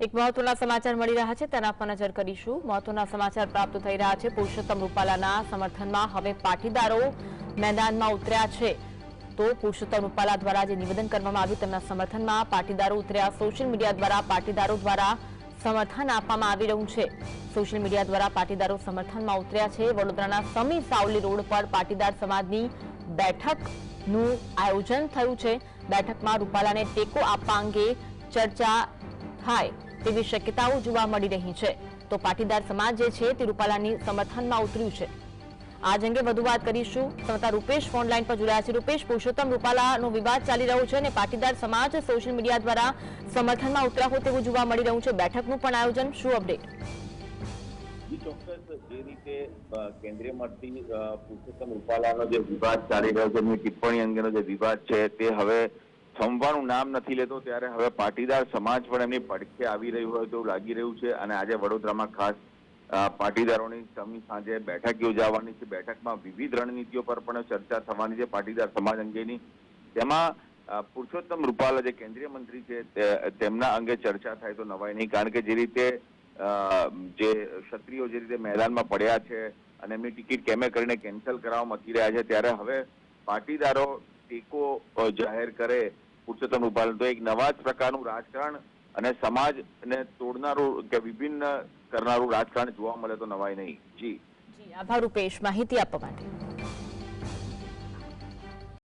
એક મહત્વના સમાચાર મળી રહ્યા છે. તેના પર નજર કરીશું. મહત્વના સમાચાર પ્રાપ્ત થઈ રહ્યા છે. પુરુષોત્તમ રૂપાલાના સમર્થનમાં હવે પાટીદારો મેદાનમાં ઉતર્યા છે. તો પુરુષોત્તમ રૂપાલા દ્વારા જે નિવેદન કરવામાં આવ્યું તેમના સમર્થનમાં પાટીદારો ઉતર્યા. સોશિયલ મીડિયા દ્વારા પાટીદારો દ્વારા સમર્થન આપવામાં આવી રહ્યું છે. સોશિયલ મીડિયા દ્વારા પાટીદારો સમર્થનમાં ઉતર્યા છે. વડોદરાના સમી સાવલી રોડ પર પાટીદાર સમાજની બેઠકનું આયોજન થયું છે. બેઠકમાં રૂપાલાને ટેકો આપવા અંગે ચર્ચા થાય. તેવી શક્યતાઓ જોવા મળી રહી છે. તો પાટીદાર સમાજ જે છે તે રૂપાલાની સમર્થનમાં ઉતર્યું છે. આજ અંગે વધુ વાત કરીશું. સમતા રૂપેશ ફોન લાઈન પર જોડાયા છે. રૂપેશ, પુરુષોત્તમ રૂપાલાનો વિવાદ ચાલી રહ્યો છે અને પાટીદાર સમાજ સોશિયલ મીડિયા દ્વારા સમર્થનમાં ઉતરા હોય તેવું જોવા મળી રહ્યું છે. બેઠકનું પણ આયોજન. શું અપડેટ? ચોક્કસ. જે રીતે કેન્દ્રીય મંત્રી પુરુષોત્તમ રૂપાલાનો જે વિવાદ ચાલી રહ્યો છે ટિપ્પણી અંગેનો જે વિવાદ છે, તે હવે થમવાનું નામ નથી લેતો, ત્યારે હવે પાટીદાર સમાજ પણ એમની પડખે આવી રહ્યું હોય તેવું લાગી રહ્યું છે અને આજે વડોદરામાં ખાસ પાટીદારોની સમી સાંજે બેઠક યોજાવાની છે. બેઠકમાં વિવિધ રણનીતિઓ પર પણ ચર્ચા થવાની છે પાટીદાર સમાજ અંગેની. તેમાં પુરુષોત્તમ રૂપાલા જે કેન્દ્રીય મંત્રી છે તેમના અંગે ચર્ચા થાય તો નવાય નહીં. કારણ કે જે રીતે જે ક્ષત્રિયો જે રીતે મેદાનમાં પડ્યા છે અને એમની ટિકિટ કેમે કરીને કેન્સલ કરાવવા મથી રહ્યા છે, ત્યારે હવે પાટીદારો ટેકો જાહેર કરે પુરુષોત્તમ તો એક નવા જ પ્રકારનું રાજકારણ અને સમાજને તોડનારું કે વિભિન્ન કરનારું રાજકારણ જોવા મળે તો નવાય નહીં. જી. જી, આભાર રૂપેશ. માહિતી આપવા માટે.